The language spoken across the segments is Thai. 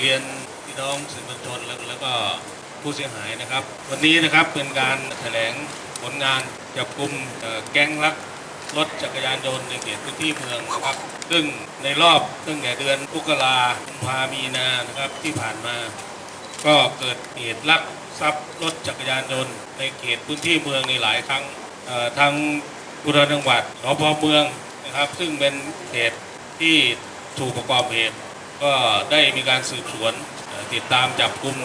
เรียนพี่น้องสื่อมวลชนแล้วก็ผู้เสียหายนะครับ วันนี้นะครับเป็นการแถลงผลงานจับกลุ่มแก๊งลักรถจักรยานยนต์ในเขตพื้นที่เมืองนะครับ ซึ่งในรอบตั้งแต่เดือนตุกลาคมพามีนานะครับที่ผ่านมา ก็เกิดเหตุลักทรัพย์รถจักรยานยนต์ในเขตพื้นที่เมืองในหลายครั้งทางบุรีจังหวัดสพเมืองนะครับ ซึ่งเป็นเขตที่ถูกประกอบเหตุ ก็ได้มีการสืบสวนติดตามจับกลุ่ม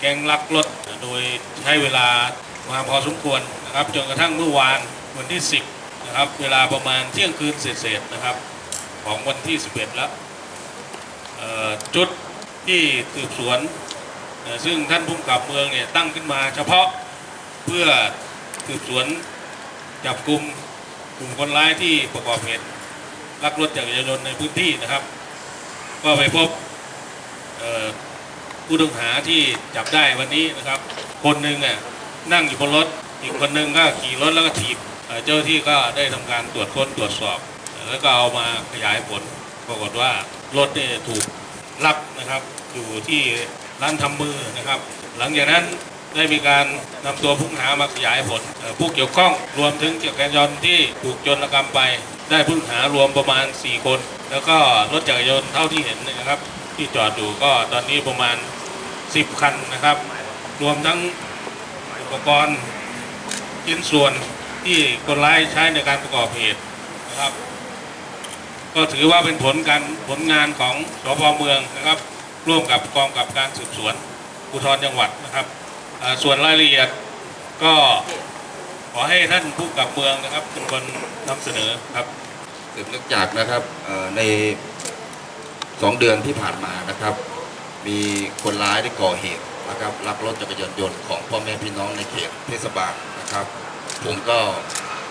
แก๊งลักรถ โดยใช้เวลามาพอสมควรนะครับจนกระทั่งเมื่อวานวันที่ 10นะครับเวลาประมาณเที่ยงคืนเศษๆนะครับ ของวันที่ 11 แล้วจุดที่สืบสวน ซึ่งท่านผู้กำกับเมืองเนี่ยตั้งขึ้นมาเฉพาะเพื่อสืบสวนจับกลุ่มกลุ่มคนร้ายที่ประกอบเหตุลักรถจักรยานยนต์ในพื้นที่นะครับ ก็ไปพบผู้ต้องหาที่จับได้วันนี้นะครับ คนหนึ่งอะนั่งอยู่บนรถ อีกคนหนึ่งก็ขี่รถแล้วก็ถีบเจ้าที่ก็ได้ทำการตรวจค้นตรวจสอบ แล้วก็เอามาขยายผลปรากฏว่ารถเนี่ยถูกรับนะครับอยู่ที่ร้านทำมือนะครับ หลังจากนั้นได้มีการนำตัวผู้ต้องหามาขยายผลผู้เกี่ยวข้องรวมถึงจักรยานยนต์ที่ถูกจรกรรมไป ได้ผู้ต้องหารวมประมาณ 4 คน แล้วก็รถจักรยานเท่าที่เห็นนะครับ ที่จอดอยู่ก็ตอนนี้ประมาณ 10 คันนะครับ รวมทั้งอุปกรณ์ชิ้นส่วนที่คนร้ายใช้ในการประกอบเหตุนะครับ ก็ถือว่าเป็นผลการผลงานของสพเมืองนะครับ ร่วมกับกองกับการสืบสวนภูธรจังหวัดนะครับ ส่วนรายละเอียดก็ขอให้ท่านผู้กับเมืองนะครับเป็นคนนำเสนอครับ บเนื่องจากนะครับในสองเดือนที่ผ่านมานะครับ มีคนร้ายได้ก่อเหตุนะครับลักรถจักรยานยนต์ของพ่อแม่พี่น้องในเขตเทศบาลนะครับ ผมก็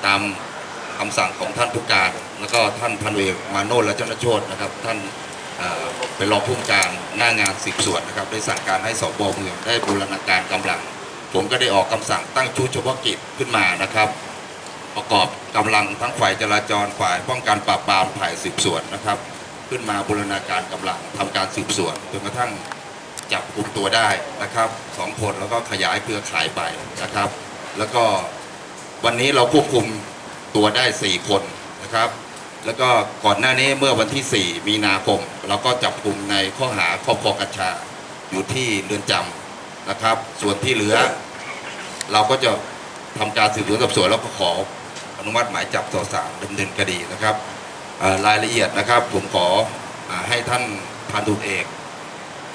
ตามคำสั่งของท่านผู้การ แล้วก็ท่านพันเวกมาโนและเจ้าหน้าที่โชตนะครับ ท่านเอ่อเป็นรองผู้การหน้างานสืบสวนนะครับ ได้สั่งการให้สบเมืองได้บูรณาการกำลัง ผมก็ได้ออกคำสั่งตั้งชุดเฉพาะกิจขึ้นมานะครับ ประกอบกำลังทั้งฝ่ายจราจรฝ่ายป้องกันปราบปรามฝ่ายสืบสวนนะครับ ขึ้นมาบูรณาการกำลังทำการสืบสวนจนกระทั่งจับกลุ่มตัวได้นะครับสองคนแล้วก็ขยายเครือข่ายไปนะครับ แล้วก็วันนี้เราควบคุมตัวได้ 4 คนนะครับ แล้วก็ก่อนหน้านี้เมื่อวันที่ 4 มีนาคม เราก็จับกลุ่มในข้อหาครอบครองกัญชาอยู่ที่เรือนจำนะครับ ส่วนที่เหลือ เราก็จะทำการสืบสวนสอบสวนแล้วก็ขอ อนุมัติหมายจับต่อศาลดำเนินคดีนะครับรายละเอียดนะครับ ผมขออให้ท่านพันตุเอก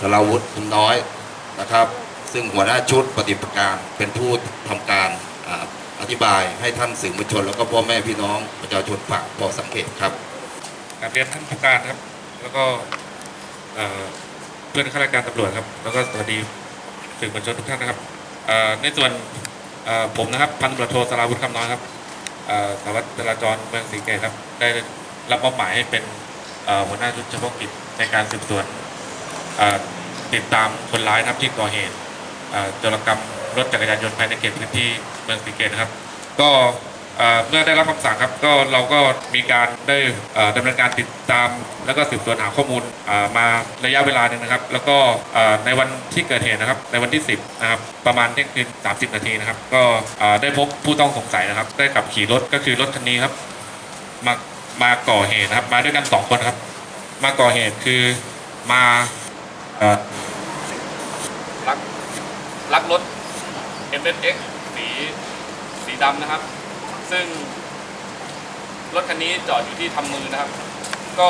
ธราวุฒิคุณน้อยนะครับ ซึ่งหัวหน้าชุดปฏิบัติการเป็นผู้ทำการออธิบายให้ท่านสื่อมวลชน แล้วก็พ่อแม่พี่น้องประชาชนฝากพอสังเกตครับการเรียนท่านผู้การครับ แล้วก็เพื่อนข้าราชการตำรวจครับ แล้วก็สวัสดีสื่อมวลชนทุกท่านนะครับในส่วนผมนะครับพันตำรวจโทสราวุฒิคำน้อยครับ สารวัตรจราจรเมืองสีเกตครับ ได้รับมอบหมายให้เป็นหัวหน้าชุดเฉพาะกิจในการสืบสวนติดตามคนร้ายครับที่ก่อเหตุจรกรรมรถจักรยานยนต์ภายในเขตพื้นที่เมืองสีเกตครับ ก็ เมื่อได้รับคำสั่งครับก็เราก็มีการได้ดำเนินการติดตาม แล้วก็สืบสวนหาข้อมูลมาระยะเวลาหนึ่งนะครับ แล้วก็ในวันที่เกิดเหตุนะครับ ในวันที่ 10นะครับประมาณเที่ยงคืน30 นาทีนะครับ ก็ได้พบผู้ต้องสงสัยนะครับ ได้ขับขี่รถก็คือรถคันนี้ครับ มามาก่อเหตุนะครับ มาด้วยกันสองคนครับ มาก่อเหตุคือมาลักลักรถ m s x สีสีดำนะครับ ซึ่งรถคันนี้จอดอยู่ที่ทำมือนะครับ ก็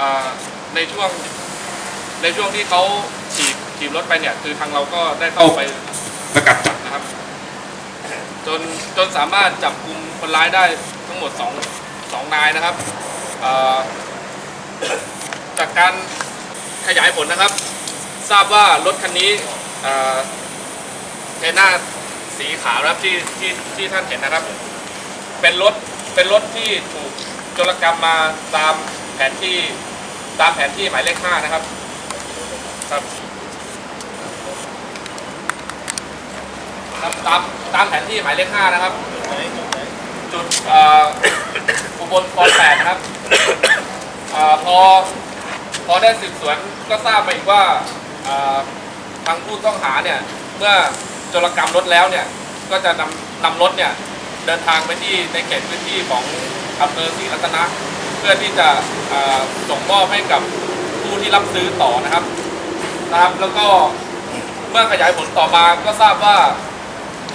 อ่าในช่วงในช่วงที่เขาถีบถีบรถไปเนี่ย คือทางเราก็ได้เข้าไปสกัดจับนะครับ จนจนสามารถจับกลุ่มคนร้ายได้ทั้งหมดสองสองนายนะครับอ่าจากการขยายผลนะครับ ทราบว่ารถคันนี้อ่าเทน่า สีขาวนะครับที่ที่ที่ท่านเห็นนะครับ เป็นรถเป็นรถที่ถูกจรกรรมมาตามแผนที่ตามแผนที่หมายเลขห้านะครับครับครับตามตามแผนที่หมายเลขห้านะครับ จุดเอ่อ อุบลคลองแปดนะครับเอ่อพอพอได้สืบสวนก็ทราบมาอีกว่าอ่าทางผู้ต้องหาเนี่ย เมื่อ จรกรรมรถแล้วเนี่ยก็จะนำนำรถเนี่ยเดินทางไปที่ในเขตพื้นที่ของอำเภอศรีรัตนะเพื่อที่จะส่งมอบให้กับผู้ที่รับซื้อต่อนะครับนะครับ แล้วก็เมื่อขยายผลต่อมาก็ทราบว่า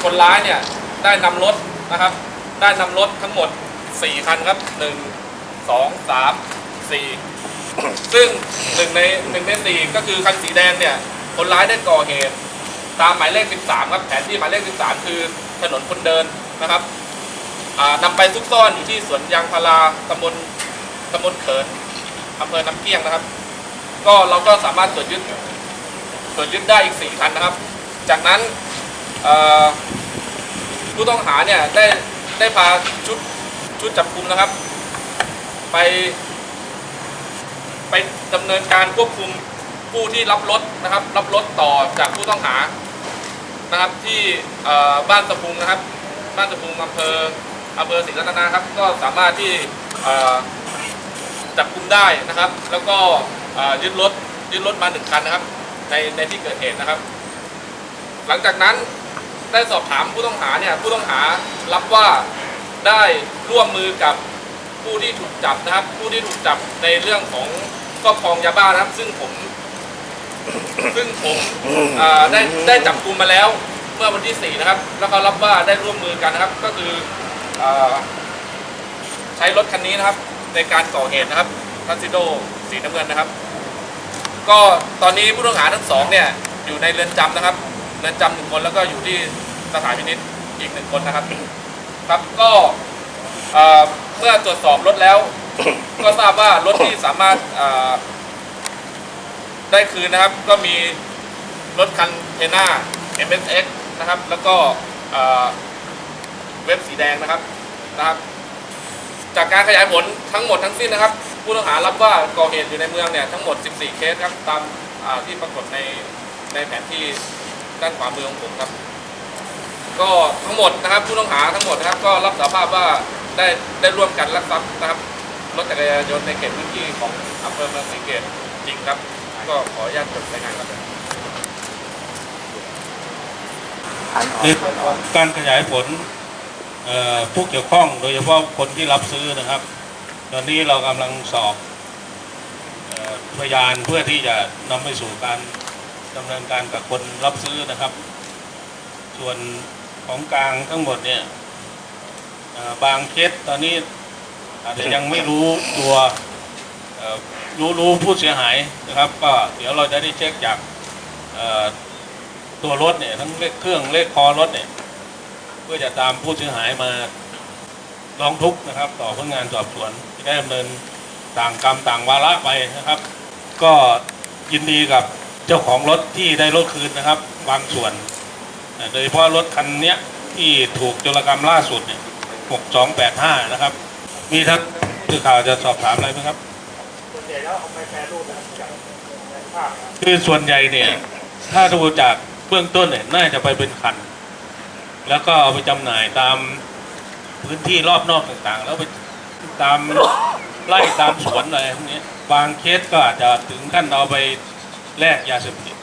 คนร้ายเนี่ยได้นำรถนะครับ ได้นำรถทั้งหมด 4 คันครับ 1 2 3 4 ซึ่งหนึ่งในหนึ่งในสี่ก็คือคันสีแดงเนี่ยคนร้ายได้ก่อเหตุ ตามหมายเลข 13 ครับแผนที่หมายเลข 13 คือถนนคนเดินนะครับอ่านำไปซุกซ่อนอยู่ที่สวนยางพาราตำบลตำบลเขินอำเภอน้ำเกี้ยงนะครับ ก็เราก็สามารถตรวจยึดตรวจยึดได้อีก 4 คันนะครับ จากนั้นผู้ต้องหาเนี่ยได้ได้พาชุดชุดจับกุมนะครับ ไป ไปดำเนินการควบคุมผู้ที่รับรถนะครับ รับรถต่อจากผู้ต้องหา นะครับที่บ้านสะพุงนะครับ บ้านสะพุงอำเภออำเภอศรีรัตนะครับ ก็สามารถที่จับกุมได้นะครับ แล้วก็เอ่อยึดรถยึดรถมาหนึ่งคันนะครับในในที่เกิดเหตุนะครับ หลังจากนั้นได้สอบถามผู้ต้องหาเนี่ยผู้ต้องหารับว่าได้ร่วมมือกับผู้ที่ถูกจับนะครับ ผู้ที่ถูกจับในเรื่องของครอบครองยาบ้านะครับ ซึ่งผม ซึ่งผมอ่าได้ได้จับกลุมมาแล้วเมื่อวันที่ 4 นะครับ แล้วก็รับว่าได้ร่วมมือกันนะครับ ก็คืออาใช้รถคันนี้นะครับ ในการก่อเหตุนะครับทันซิโดสีน้ำเงินนะครับ ก็ตอนนี้ผู้ต้องหาทั้งสองเนี่ยอยู่ในเรือนจำนะครับ เรือนจำหนึ่งคนแล้วก็อยู่ที่สถานพินิจอีกหนึ่งคนนะครับ ครับก็เอ่อเมื่อตรวจสอบรถแล้ว ก็ทราบว่ารถที่สามารถเอ่อ ได้คืนนะครับก็มีรถคันเทน่า MSX นะครับ แล้วก็เว็บสีแดงนะครับนะครับ จากการขยายผลทั้งหมดทั้งสิ้นนะครับ ผู้ต้องหารับว่าก่อเหตุอยู่ในเมืองเนี่ยทั้งหมด 14 เคสครับตามาที่ปรากฏในในแผนที่ด้านขวามือของผมครับ ก็ทั้งหมดนะครับ ผู้ต้องหาทั้งหมดนะครับ ก็รับสารภาพว่าได้ได้ร่วมกันลักทรัพย์นะครับรถจักรยานยนต์ในเขตพื้นที่ของอำเภอเมืองศรีเกตจริงครับ ก็ขออนุญาตจดรายงานครับในการขยายผลผู้เกี่ยวข้องโดยเฉพาะคนที่รับซื้อนะครับ ตอนนี้เรากำลังสอบอพยานเพื่อที่จะนำไปสู่การดำเนินการกับคนรับซื้อนะครับ ส่วนของกลางทั้งหมดเนี่ยบางเคสตอนนี้อาจจะยังไม่รู้ตัว รู้รู้ผู้เสียหายนะครับก็เดี๋ยวเราจะได้เช็คจากตัวรถเนี่ยทั้งเลขเครื่องเลขคอรถเนี่ยเพื่อจะตามผู้เสียหายมาร้องทุกข์นะครับ ต่อพนักงานสอบสวนจะได้ดำเนินต่างกรรมต่างวาระไปนะครับ ก็ยินดีกับเจ้าของรถที่ได้รถคืนนะครับ บางส่วน โดยเฉพาะรถคันนี้ที่ถูกโจรกรรมล่าสุดเนี่ย6285 นะครับ มีท่านสื่อข่าวจะสอบถามอะไรไหมครับ คือส่วนใหญ่เนี่ย ถ้าดูจากเบื้องต้นเนี่ยน่าจะไปเป็นคัน แล้วก็เอาไปจำหน่ายตามพื้นที่รอบนอกต่างๆ แล้วไปตามไล่ตามสวนอะไรพวกนี้บางเคสก็อาจจะถึงขั้นเอาไปแลกยาเสพติด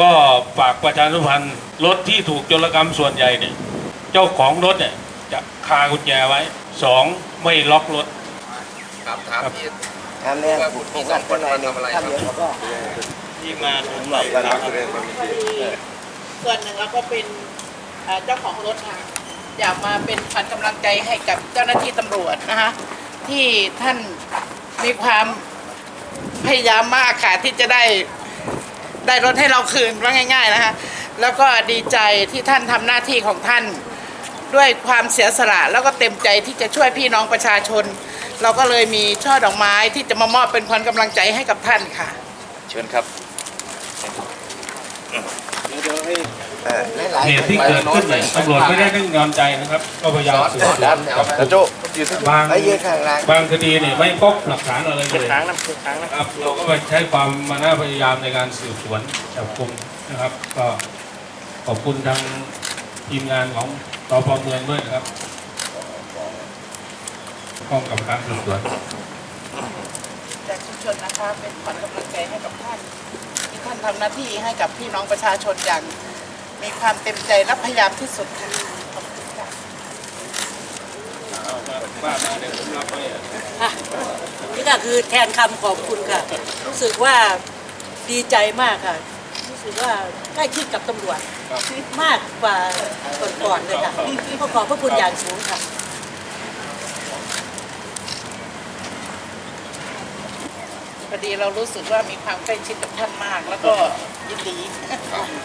ก็ฝากประชาสัมพันธ์รถที่ถูกโจรกรรมส่วนใหญ่เนี่ยเจ้าของรถเนี่ยจะคากุญแจไว้สองไม่ล็อกรถ ครับถามพี่ ทำเนี่ยว่ามีสองคนมาทำอะไรครับทำเยอะเขาก็ที่มาผมไหลส่วนหนึ่งแล้วก็เป็นเอ่อเจ้าของรถค่ะอยากมาเป็นขวัญกำลังใจให้กับเจ้าหน้าที่ตำรวจนะคะที่ท่านมีความพยายามมากค่ะที่จะได้ได้รถให้เราคืนว่าง่าย ๆนะคะแล้วก็ดีใจที่ท่านทำหน้าที่ของท่าน ด้วยความเสียสละแล้วก็เต็มใจที่จะช่วยพี่น้องประชาชน เราก็เลยมีช่อดอกไม้ที่จะมามอบเป็นขวัญกำลังใจให้กับท่านค่ะ เชิญครับเออหลายเหตุที่เกิดขึ้นเนี่ยตำรวจไม่ได้นิ่งนอนใจนะครับ ก็พยายามสืบสวนจับโจ้บางไอ้ยืนข้างหล่างบางคดีเนี่ยไม่พบหลักฐานอะไรเลยครับเราก็ไปใช้ความมานะพยายามในการสืบสวนจับกลุ่มนะครับ ก็ขอบคุณทางทีมงานของ ตพเมืองด้วยนะครับกองกับการสืบสวนจากชุมชนนะคะเป็นขวัญกำลังใจให้กับท่านที่ท่านทำหน้าที่ให้กับพี่น้องประชาชนอย่าง มีความเต็มใจและพยายามที่สุดค่ะขอบคุณค่ะบ้านมาเดี๋ยวผมรับไว้อะค่ะนี่ก็คือแทนคำขอบคุณค่ะ รู้สึกว่าดีใจมากค่ะ รู้สึกว่าใกล้ชิดกับตำรวจ มากกว่าก่อนๆเลยค่ะขอขอบพระคุณอย่างสูงค่ะพอดีเรารู้สึกว่ามีความใกล้ชิดกับท่านมาก แล้วก็ยินดี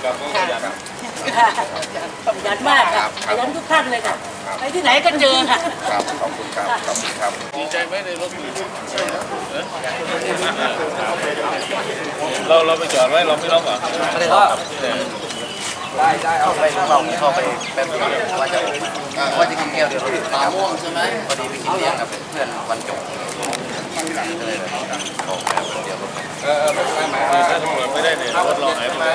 กับพวกขยันค่ะขยันมากค่ะขยันทุกท่านเลยค่ะไปที่ไหนก็เจอค่ะครับขอบคุณครับขอบคุณครับดีใจไหมในรถมีเราเราไปจอดไว้เราไม่ล็อกเหรอ ได้ได้เอาไปเราเข้าไปแบบเดียวว่าจะว่าจะกินแก้วเดียวตาม่วงใช่ไหมพอดีไปกินเลี้ยงกับเพื่อนวันจบเลอแบบไม่ได้เนี่ยรถรอไหนมา